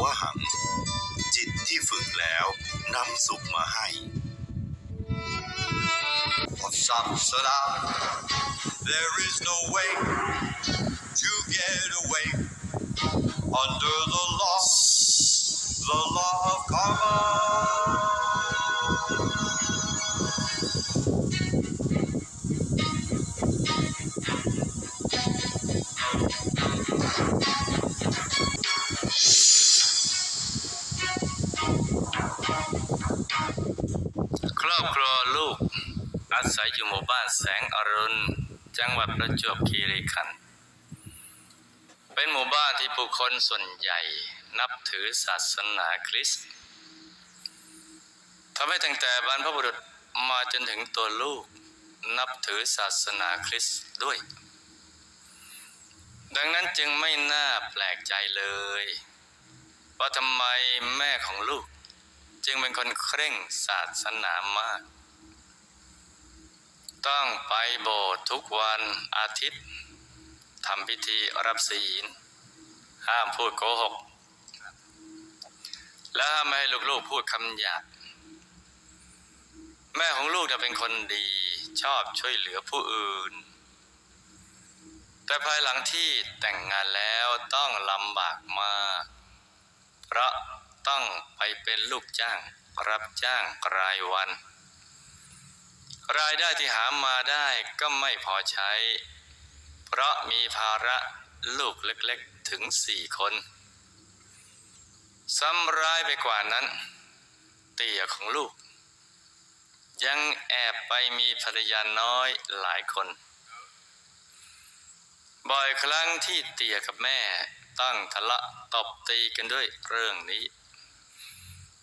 วหัง จิตที่ฝึกแล้วนำสุขมาให้ of some salam. There is no way to get away under the law, the law of karma. ประจวบคีรีขันธ์เป็นหมู่บ้านที่ผู้คนส่วนใหญ่นับถือศาสนาคริสต์ทำให้ตั้งแต่บรรพบุรุษมาจนถึงตัวลูกนับถือศาสนาคริสต์ด้วย ดังนั้นจึงไม่น่าแปลกใจเลย ว่าทำไมแม่ของลูก จึงเป็นคนเคร่งศาสนามาก ต้องไปโบสถ์ทุกวันอาทิตย์ทำพิธีรับศีล ห้ามพูดโกหก และห้ามไม่ให้ลูกๆพูดคำหยาบแม่ของลูกเนี่ยเป็นคนดีชอบช่วยเหลือผู้อื่น แต่ภายหลังที่แต่งงานแล้วต้องลำบากมาก เพราะต้องไปเป็นลูกจ้างรับจ้างรายวัน รายได้ที่หามาได้ก็ไม่พอใช้ เพราะมีภาระลูกเล็กๆถึงสี่คนซ้ำร้ายไปกว่านั้น เตี่ยของลูก ยังแอบไปมีภรรยาน้อยหลายคน บ่อยครั้งที่เตี่ยกับแม่ตั้งทะเลาะตบตีกันด้วยเรื่องนี้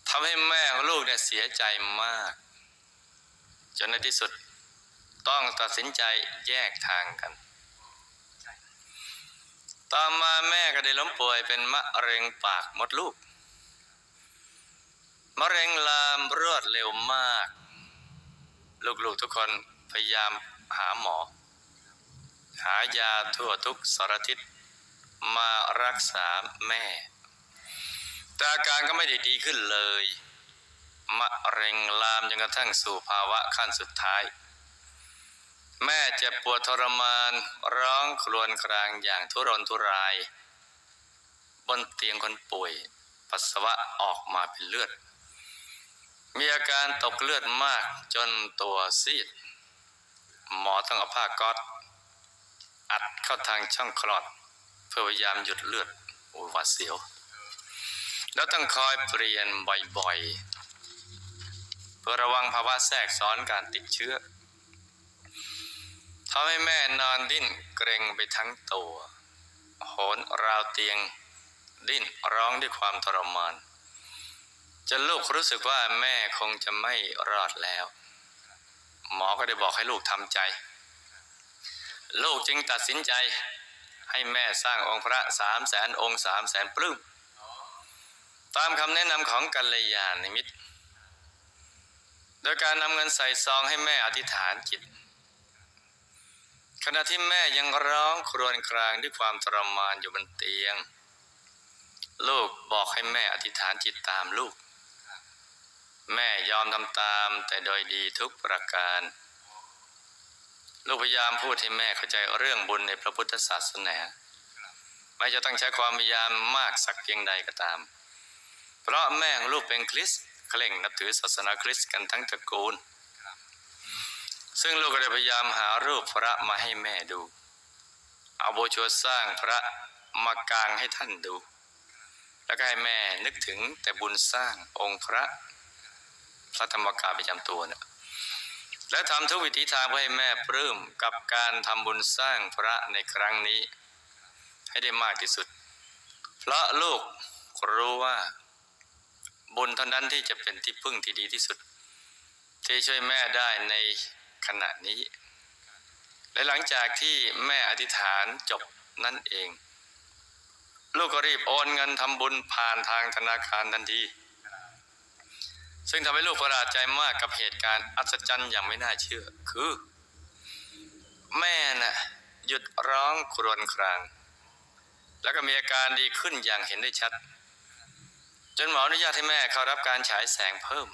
ทำให้แม่ของลูกเนี่ยเสียใจมาก จนในที่สุดต้องตัดสินใจแยกทางกัน ต่อมาแม่ก็ได้ล้มป่วยเป็นมะเร็งปากมดลูก มะเร็งลามรวดเร็วมาก ลูกๆทุกคนพยายามหาหมอ หายาทั่วทุกสารทิศมารักษาแม่ แต่อาการก็ไม่ได้ดีขึ้นเลย มะเร็งลามจนกระทั่งสู่ภาวะขั้นสุดท้าย แม่เจ็บปวดทรมานร้องครวญครางอย่างทุรนทุราย บนเตียงคนป่วย ปัสสาวะออกมาเป็นเลือด มีอาการตกเลือดมากจนตัวซีด หมอต้องเอาผ้าก๊อซอัดเข้าทางช่องคลอด เพื่อพยายามหยุดเลือดโอ้วาดเสียว แล้วต้องคอยเปลี่ยนบ่อยๆ พื่อระวังภาวะแทรกซ้อนการติดเชื้อทำให้แม่นอนดิ้นเกรงไปทั้งตัว โหนราวเตียง ดิ้นร้องด้วยความทรมานจนลูกรู้สึกว่าแม่คงจะไม่รอดแล้ว หมอก็ได้บอกให้ลูกทำใจ ลูกจึงตัดสินใจให้แม่สร้างองค์พระสามแสนองค์สามแสนปลื้มตามคำแนะนำของกัลยาณมิตร ดยการนำเงินใส่ซองให้แม่อธิษฐานจิต ขณะที่แม่ยังร้องครวญครางด้วยความทรมานอยู่บนเตียง ลูกบอกให้แม่อธิษฐานจิตตามลูก แม่ยอมทำตามแต่โดยดีทุกประการ ลูกพยายามพูดให้แม่เข้าใจเรื่องบุญในพระพุทธศาสนาไม่จะต้องใช้ความพยายามมากสักเพียงใดก็ตาม เพราะแม่ของลูกเป็นคริสต์ เคร่งนับถือศาสนาคริสต์กันทั้งตระกูล ซึ่งลูกก็ได้พยายามหารูปพระมาให้แม่ดู เอาโบชัวสร้างพระมากางให้ท่านดู แล้วก็ให้แม่นึกถึงแต่บุญสร้างองค์พระพระธรรมกายประจำตัวเนี่ยและทำทุกวิธีทางเพื่อให้แม่ปลื้มกับการทำบุญสร้างพระในครั้งนี้ ให้ได้มากที่สุด เพราะลูกรู้ว่า บุญเท่านั้นที่จะเป็นที่พึ่งที่ดีที่สุด ที่ช่วยแม่ได้ในขณะนี้ และหลังจากที่แม่อธิษฐานจบนั่นเอง ลูกก็รีบโอนเงินทำบุญผ่านทางธนาคารทันที ซึ่งทำให้ลูกประหลาดใจมากกับเหตุการณ์อัศจรรย์อย่างไม่น่าเชื่อ คือ แม่น่ะหยุดร้องครวญคราง แล้วก็มีอาการดีขึ้นอย่างเห็นได้ชัด จนหมออนุญาตให้แม่เข้ารับการฉายแสงเพิ่ม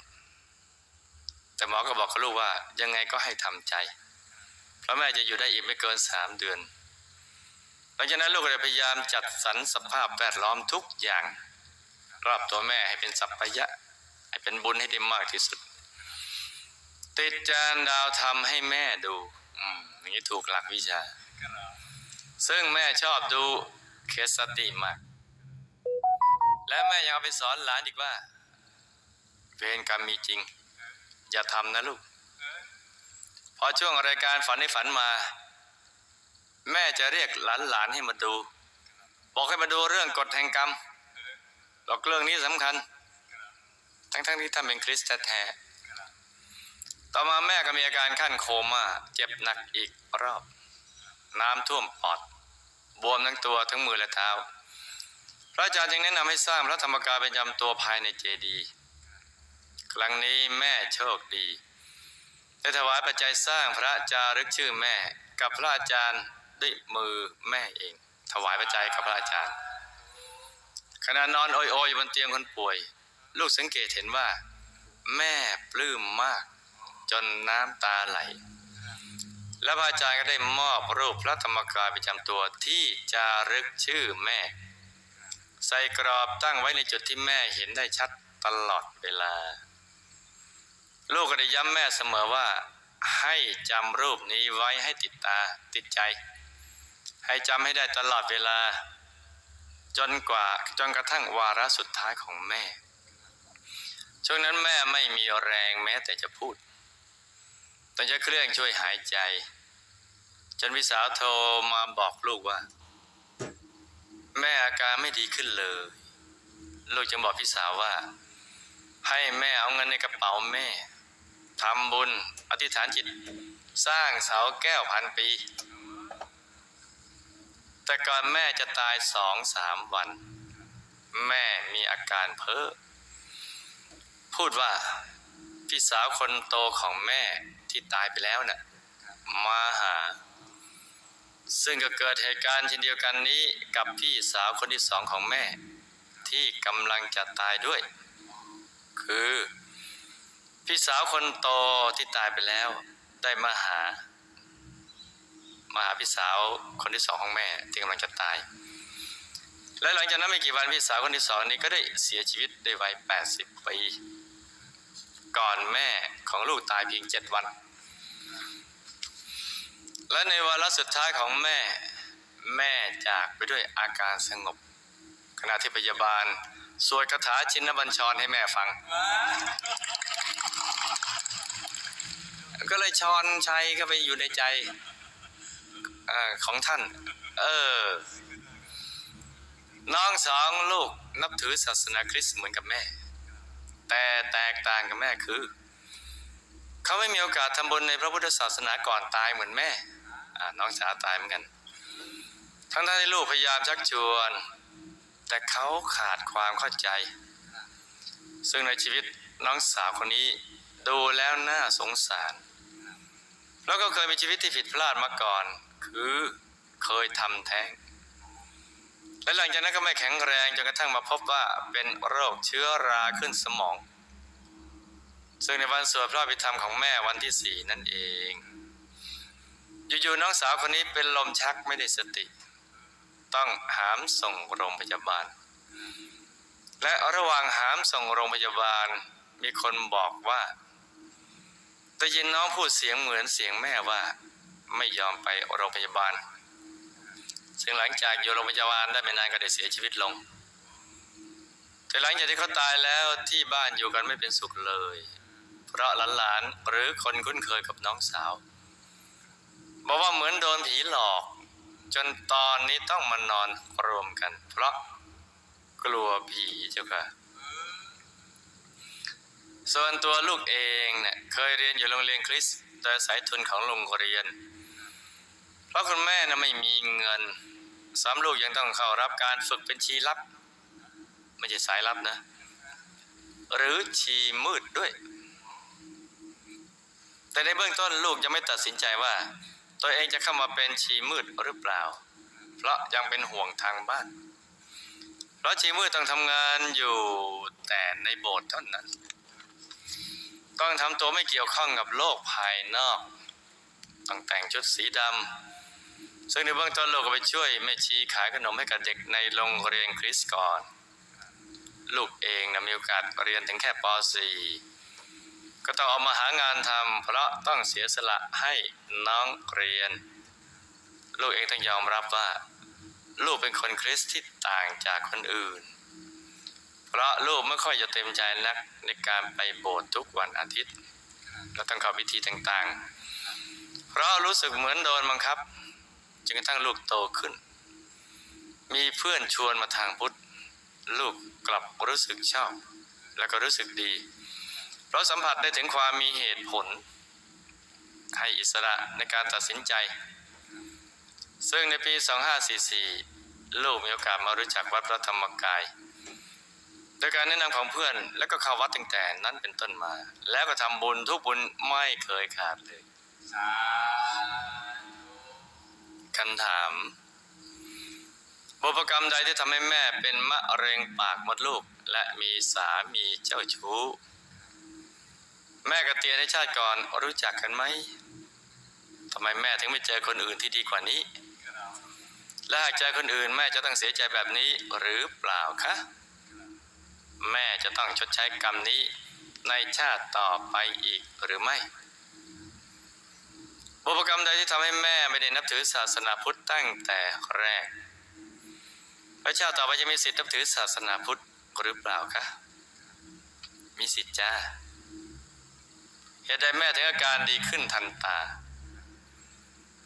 แต่หมอก็บอกกับลูกว่ายังไงก็ให้ทำใจ เพราะแม่จะอยู่ได้อีกไม่เกินสามเดือน หลังจากนั้นลูกก็เลยพยายามจัดสรรสภาพแวดล้อมทุกอย่าง รอบตัวแม่ให้เป็นสัพพยะ ให้เป็นบุญให้ได้มากที่สุด ติดจานดาวทำให้แม่ดูอืมอย่างนี้ถูกหลักวิชา ซึ่งแม่ชอบดูเคสสติมาก และแม่ยังเอาไปสอนหลานอีกว่า เวรกรรมมีจริง อย่าทำนะลูก พอช่วงรายการฝันให้ฝันมา แม่จะเรียกหลานๆให้มาดู บอกให้มาดูเรื่องกฎแห่งกรรมบอกเรื่องนี้สำคัญ ทั้งๆที่ท่านเป็นคริสต์แท้ต่อมาแม่ก็มีอาการขั้นโคม่าเจ็บหนักอีกรอบ น้ำท่วมปอด บวมทั้งตัวทั้งมือและเท้า พระอาจารย์จึงแนะนำให้สร้างพระธรรมกายเป็นจำตัวภายในเจดีย์ครั้งนี้แม่โชคดีได้ถวายปัจจัยสร้างพระจารึกชื่อแม่ กับพระอาจารย์ด้วยมือแม่เอง ถวายปัจจัยกับพระอาจารย์ขณะนอนโอยๆอยู่บนเตียงคนป่วย ลูกสังเกตเห็นว่า แม่ปลื้มมาก จนน้ำตาไหล และพระอาจารย์ก็ได้มอบรูปพระธรรมกายประจำตัวที่จารึกชื่อแม่ ใส่กรอบตั้งไว้ในจุดที่แม่เห็นได้ชัดตลอดเวลา ลูกก็ได้ย้ำแม่เสมอว่า ให้จำรูปนี้ไว้ให้ติดตาติดใจ ให้จำให้ได้ตลอดเวลา จนกว่าจนกระทั่งวาระสุดท้ายของแม่ ช่วงนั้นแม่ไม่มีแรงแม้แต่จะพูดต้องใช้เครื่องช่วยหายใจ จนพี่สาวโทรมาบอกลูกว่า แม่อาการไม่ดีขึ้นเลย ลูกจึงบอกพี่สาวว่า ให้แม่เอาเงินในกระเป๋าแม่ทำบุญ อธิษฐานจิต สร้างเสาแก้วพันปี แต่ก่อนแม่จะตายสองสามวัน แม่มีอาการเพ้อพูดว่าพี่สาวคนโตของแม่ที่ตายไปแล้วน่ะมาหา ซึ่งก็เกิดเหตุการณ์เช่นเดียวกันนี้กับพี่สาวคนที่สองของแม่ ที่กำลังจะตายด้วย คือ พี่สาวคนโตที่ตายไปแล้ว ได้มาหา มาหาพี่สาวคนที่สองของแม่ ที่กำลังจะตาย และหลังจากนั้นไม่กี่วันพี่สาวคนที่สองนี้ก็ได้เสียชีวิตด้วยวัย80ปีก่อนแม่ของลูกตายเพียงเจ็ดวัน และในวาระสุดท้ายของแม่ แม่จากไปด้วยอาการสงบ ขณะที่พยาบาล สวดคาถาชินบัญชรให้แม่ฟัง ก็เลยชอนชัยเข้าไปอยู่ในใจอของท่าน เออ น้องสองลูกนับถือศาสนาคริสต์เหมือนกับแม่ แต่แตกต่างกับแม่คือ เขาไม่มีโอกาสทำบุญในพระพุทธศาสนาก่อนตายเหมือนแม่ น้องสาวตายเหมือนกัน ทั้งท่านที่ลูกพยายามชักชวน แต่เขาขาดความเข้าใจ ซึ่งในชีวิตน้องสาวคนนี้ดูแล้วน่าสงสาร แล้วก็เคยมีชีวิตที่ผิดพลาดมาก่อน คือเคยทำแท้ง และหลังจากนั้นก็ไม่แข็งแรงจนกระทั่งมาพบว่าเป็นโรคเชื้อราขึ้นสมอง ซึ่งในวันสวดพระอภิธรรมของแม่วันที่สี่นั่นเอง อยู่ๆน้องสาวคนนี้เป็นลมชักไม่ได้สติ ต้องหามส่งโรงพยาบาล และระหว่างหามส่งโรงพยาบาลมีคนบอกว่าได้ยินน้องพูดเสียงเหมือนเสียงแม่ว่า ไม่ยอมไปโรงพยาบาล ซึ่งหลังจากอยู่โรงพยาบาลได้ไม่นานก็ได้เสียชีวิตลง แต่หลังจากที่เขาตายแล้วที่บ้านอยู่กันไม่เป็นสุขเลย เพราะหลานๆหรือคนคุ้นเคยกับน้องสาว บอกว่าเหมือนโดนผีหลอก จนตอนนี้ต้องมานอนรวมกัน เพราะกลัวผีเจ้าค่ะ ส่วนตัวลูกเองเนี่ยเคยเรียนอยู่โรงเรียนคริสต์โดยสายทุนของโรงเรียน เพราะคุณแม่นะไม่มีเงินสามลูกยังต้องเข้ารับการฝึกเป็นชีลับ ไม่ใช่สายลับนะ หรือชีมืดด้วย แต่ในเบื้องต้นลูกยังไม่ตัดสินใจว่า ตัวเองจะเข้ามาเป็นชีมืดหรือเปล่า เพราะยังเป็นห่วงทางบ้าน เพราะชีมืดต้องทำงานอยู่แต่ในโบสถ์เท่านั้น ต้องทำตัวไม่เกี่ยวข้องกับโลกภายนอก ต้องแต่งชุดสีดำซึ่งในเบื้องต้นลูกก็ไปช่วยแม่ชีขายขนมให้กับเด็กในโรงเรียนคริสก่อน ลูกเองนะมีโอกาสเรียนถึงแค่ป .4 ก็ต้องเอามาหางานทำเพราะต้องเสียสละให้น้องเรียน ลูกเองต้องยอมรับว่า ลูกเป็นคนคริสต์ที่ต่างจากคนอื่น เพราะลูกไม่ค่อยจะเต็มใจนักในการไปโบสถ์ทุกวันอาทิตย์และต้องเข้าพิธีต่างๆ เพราะรู้สึกเหมือนโดนบังคับจนกระทั่งลูกโตขึ้น มีเพื่อนชวนมาทางพุทธ ลูกกลับรู้สึกชอบ แล้วก็รู้สึกดี เราสัมผัสได้ถึงความมีเหตุผล ให้อิสระในการตัดสินใจ ซึ่งในปี 2544 ลูกมีโอกาสมารู้จักวัดพระธรรมกาย โดยการแนะนำของเพื่อนแล้วก็เข้าวัดตั้งแต่นั้นเป็นต้นมา แล้วก็ทำบุญทุกบุญไม่เคยขาดเลยคำถามบุพกรรมใดที่ทำให้แม่เป็นมะเร็งปากมดลูก และมีสามีเจ้าชู้ แม่กับเตียในชาติก่อนรู้จักกันไหมทำไมแม่ถึงไม่เจอคนอื่นที่ดีกว่านี้ และหากเจอคนอื่น แม่จะต้องเสียใจแบบนี้หรือเปล่าคะ แม่จะต้องชดใช้กรรมนี้ในชาติต่อไปอีกหรือไม่บุพกรรมใดที่ทำให้แม่ไม่ได้นับถือศาสนาพุทธตั้งแต่แรก พระเจ้าต่อไปจะมีสิทธิ์นับถือศาสนาพุทธหรือเปล่าคะ มีสิทธิ์จ้า เหตุใดแม่ถึงอาการดีขึ้นทันตา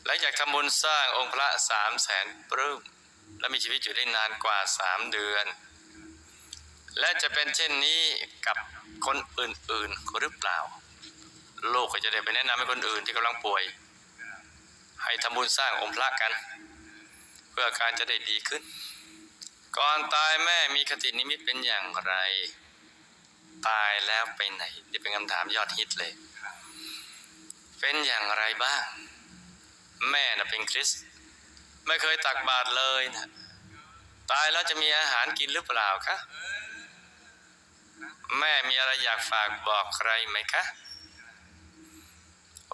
หลังจากทำบุญสร้างองค์พระสามแสนปลื้มและมีชีวิตอยู่ได้นานกว่าสามเดือน และจะเป็นเช่นนี้กับคนอื่นๆหรือเปล่า โลกก็จะได้ไปแนะนำให้คนอื่นที่กำลังป่วย ให้ทำบุญสร้างองค์พระกัน เพื่ออาการจะได้ดีขึ้น ก่อนตายแม่มีคตินิมิตเป็นอย่างไร ตายแล้วไปไหนนี่เป็นคำถามยอดฮิตเลย เป็นอย่างไรบ้าง แม่น่ะเป็นคริสไม่เคยตักบาตรเลยนะตายแล้วจะมีอาหารกินหรือเปล่าคะแม่มีอะไรอยากฝากบอกใครไหมคะ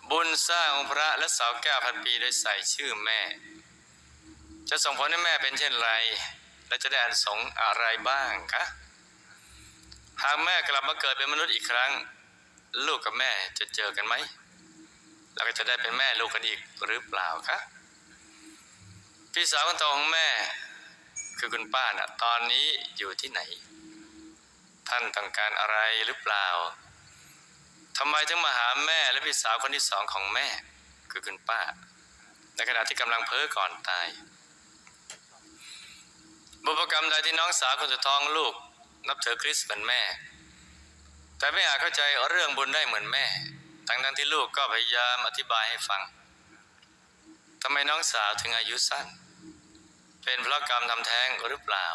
บุญสร้างองค์พระและเสาแก้วพันปีโดยใส่ชื่อแม่ จะส่งผลให้แม่เป็นเช่นไร และจะได้อานิสงอะไรบ้างคะ หากแม่กลับมาเกิดเป็นมนุษย์อีกครั้ง ลูกกับแม่จะเจอกันไหมแล้วก็จะได้เป็นแม่ลูกกันอีกหรือเปล่าคะพี่สาวคนโตของแม่ คือคุณป้าน่ะตอนนี้อยู่ที่ไหน ท่านต้องการอะไรหรือเปล่าทำไมถึงมาหาแม่และพี่สาวคนที่สองของแม่ คือคุณป้าในขณะที่กำลังเพ้อก่อนตาย บุพกรรมใดที่น้องสาวคนสุดท้องลูก นับถือคริสต์เป็นแม่ แต่ไม่อาจเข้าใจเรื่องบุญได้เหมือนแม่ ทั้งนั้นที่ลูกก็พยายามอธิบายให้ฟังทำไมน้องสาวถึงอายุสั้น เป็นเพราะกรรมทำแท้งหรือเปล่า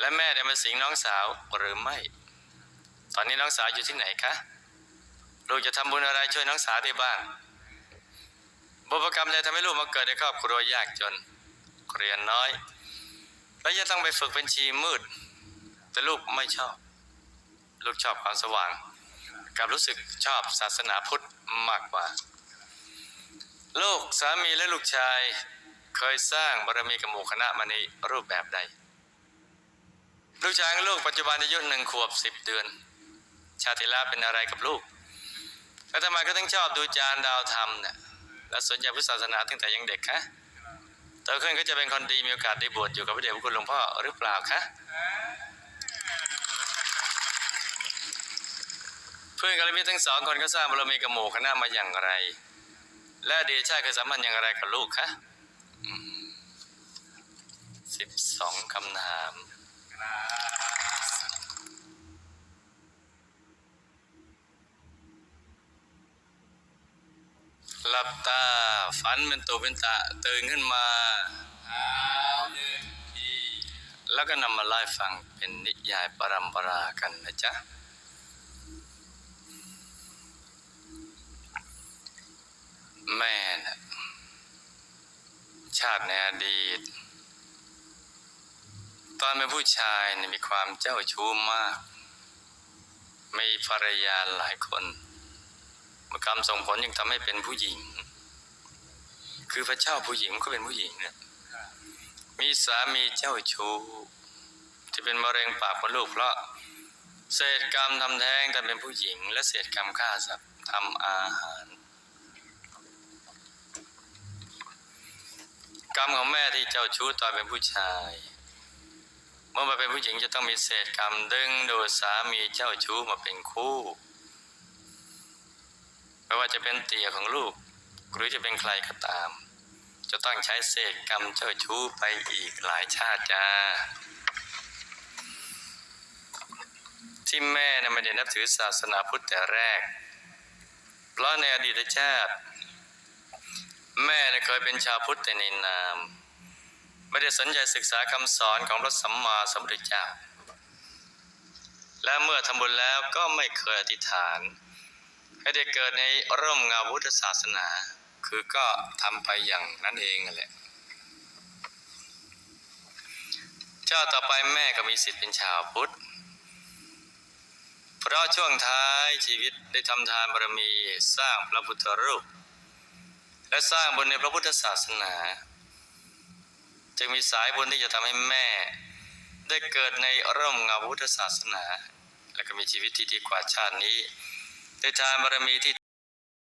และแม่ได้มาสิงน้องสาวหรือไม่ ตอนนี้น้องสาวอยู่ที่ไหนคะ ลูกจะทำบุญอะไรช่วยน้องสาวได้บ้างบุพกรรมใดทำให้ลูกมาเกิดในครอบครัวยากจน เรียนน้อย แล้วจะต้องไปฝึกเป็นชีมืด แต่ลูกไม่ชอบ ลูกชอบความสว่าง กับรู้สึกชอบศาสนาพุทธมากกว่า ลูกสามีและลูกชายเคยสร้างบารมีกับหมู่คณะมาในรูปแบบใด ลูกชายของลูกปัจจุบันอายุหนึ่งขวบสิบเดือน ชาติลาเป็นอะไรกับลูกแล้วทำไมก็ต้องชอบดูจานดาวธรรมเนี่ยและสนใจพุทธศาสนาตั้งแต่ยังเด็กคะโตขึ้นก็จะเป็นคนดีมีโอกาสได้บวชอยู่กับพระเดชพระคุณหลวงพ่อหรือเปล่าคะ เพื่อนกัลยาณมิตรทั้งสองคนก็สร้างบารมีกับหมู่คณะมาอย่างไร และอดีตชาเคยสัมพันธ์อย่างไรกับลูกคะสิบสองคำถามหลับตาฝันเป็นตัวเป็นตาตื่นขึ้นมา แล้วก็นำมาไล่ฟังเป็นนิยายปรัมปรากันนะจ๊ะ แม่นะชาติในอดีต ตอนเป็นผู้ชายมีความเจ้าชู้มาก มีภรรยาหลายคนมกรรมส่งผลยังทำให้เป็นผู้หญิง คือพระเจ้าผู้หญิงก็เป็นผู้หญิงเนี่ยมีสามีเจ้าชู้ที่เป็นมะเร็งปากมดลูกเพราะเศษกรรมทำแท้งแตอนเป็นผู้หญิง และเศษกรรมฆ่าสัตว์ทำอาหาร กรรมของแม่ที่เจ้าชู้ตอนเป็นผู้ชาย เมื่อมาเป็นผู้หญิงจะต้องมีเศษกรรมดึงดูดสามีเจ้าชู้มาเป็นคู่ไม่ว่าจะเป็นเตี่ยของลูก หรือจะเป็นใครก็ตาม จะต้องใช้เศษกรรมเจ้าชู้ไปอีกหลายชาติจ้าที่แม่นะไม่ได้นับถือศาสนาพุทธแต่แรก เพราะในอดีตชาติ แม่เคยเป็นชาวพุทธแต่ในนาม ไม่ได้สนใจศึกษาคำสอนของพระสัมมาสัมพุทธเจ้า และเมื่อทำบุญแล้วก็ไม่เคยอธิษฐาน ให้ได้เกิดในร่มเงาพุทธศาสนา คือก็ทำไปอย่างนั้นเองนั่นแหละเจ้าต่อไปแม่ก็มีสิทธิ์เป็นชาวพุทธเพราะช่วงท้ายชีวิตได้ทำทานบารมีสร้างพระพุทธรูป และสร้างบุญในพระพุทธศาสนา จึงมีสายบุญที่จะทำให้แม่ ได้เกิดในร่มเงาพุทธศาสนา และก็มีชีวิตที่ดีกว่าชาตินี้ได้ทานบารมีที่